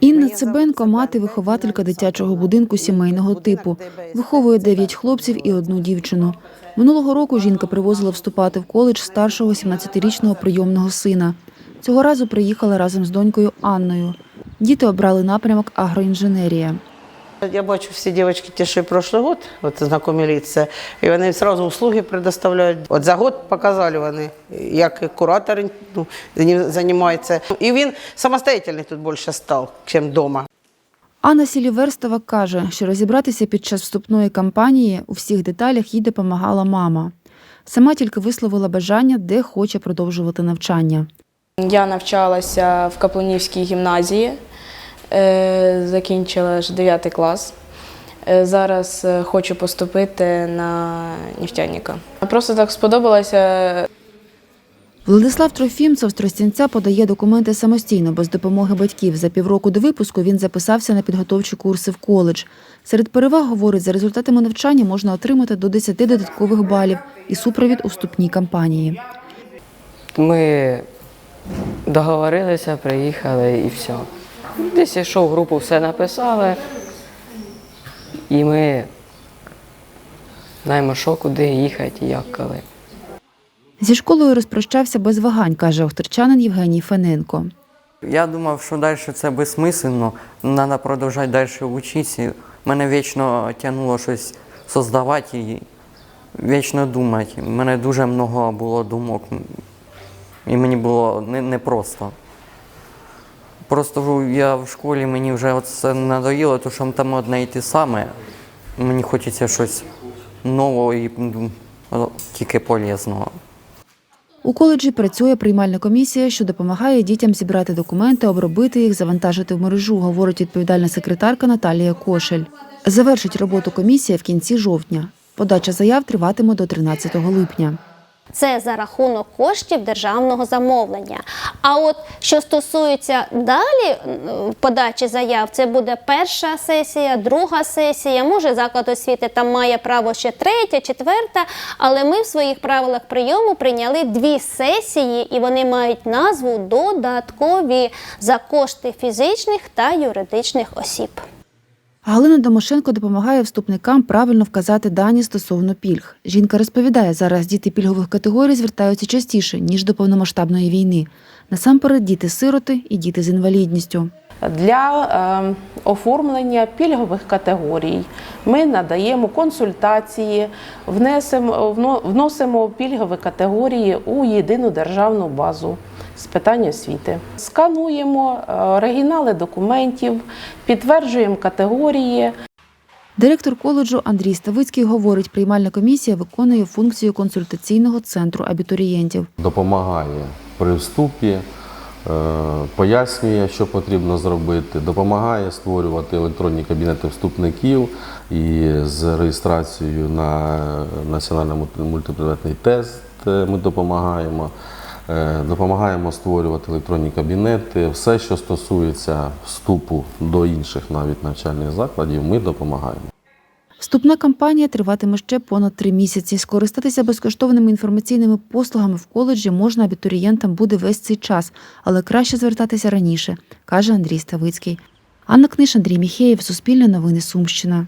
Інна Цибенко, мати вихователька дитячого будинку сімейного типу. Виховує дев'ять хлопців і одну дівчину. Минулого року жінка привозила вступати в коледж старшого 17-річного прийомного сина. Цього разу приїхала разом з донькою Анною. Діти обрали напрямок агроінженерія. Я бачу всі дівчатки ті, що і прошлий год, от знайомі лиця, і вони одразу услуги предоставляють. От за год показали вони, як куратор ну, займається. І він самостоятельний тут більше став, ніж вдома. Анна Сіліверстова каже, що розібратися під час вступної кампанії у всіх деталях їй допомагала мама. Сама тільки висловила бажання, де хоче продовжувати навчання. Я навчалася в Каплунівській гімназії, закінчила ж 9 клас. Е, Зараз е, хочу поступити на нефтяніка. Просто так сподобалося. Владислав Трофімцев з Тростянця подає документи самостійно, без допомоги батьків. За півроку до випуску він записався на підготовчі курси в коледж. Серед переваг, говорить, за результатами навчання можна отримати до 10 додаткових балів і супровід у вступній кампанії. Ми договорилися, приїхали і все. Десь йшов в групу, все написали. І ми знаємо, що куди їхати, і як коли. Зі школою розпрощався без вагань, каже охтерчанин Євгеній Фененко. Я думав, що далі це безсмисленно, треба продовжувати далі вчитися. Мене вічно тягнуло щось создавати і вічно думати. У мене дуже багато було думок, і мені було не- непросто. Просто я в школі мені вже це надоїло, тому що там одне і те саме. Мені хочеться щось нового і тільки полезного. У коледжі працює приймальна комісія, що допомагає дітям зібрати документи, обробити їх, завантажити в мережу, говорить відповідальна секретарка Наталія Кошель. Завершить роботу комісія в кінці жовтня. Подача заяв триватиме до 13 липня. Це за рахунок коштів державного замовлення. А от що стосується далі подачі заяв, це буде перша сесія, друга сесія. Може, заклад освіти там має право ще третя, четверта. Але ми в своїх правилах прийому прийняли дві сесії, і вони мають назву додаткові за кошти фізичних та юридичних осіб. Галина Домошенко допомагає вступникам правильно вказати дані стосовно пільг. Жінка розповідає, зараз діти пільгових категорій звертаються частіше ніж до повномасштабної війни. Насамперед, діти-сироти і діти з інвалідністю. Для е, оформлення пільгових категорій ми надаємо консультації, внесемо, вносимо пільгові категорії у єдину державну базу з питань освіти. Скануємо е, оригінали документів, підтверджуємо категорії, Директор коледжу Андрій Ставицький говорить, приймальна комісія виконує функцію консультаційного центру абітурієнтів. допомагає при вступі, пояснює, що потрібно зробити, допомагає створювати електронні кабінети вступників і з реєстрацією на національний мультипредметний тест е, ми допомагаємо. Е, Допомагаємо створювати електронні кабінети. Все, що стосується вступу до інших навіть навчальних закладів, ми допомагаємо. Вступна кампанія триватиме ще понад три місяці. Скористатися безкоштовними інформаційними послугами в коледжі можна абітурієнтам буде весь цей час, але краще звертатися раніше, каже Андрій Ставицький. Анна Книж, Андрій Міхеєв, Суспільне новини Сумщина.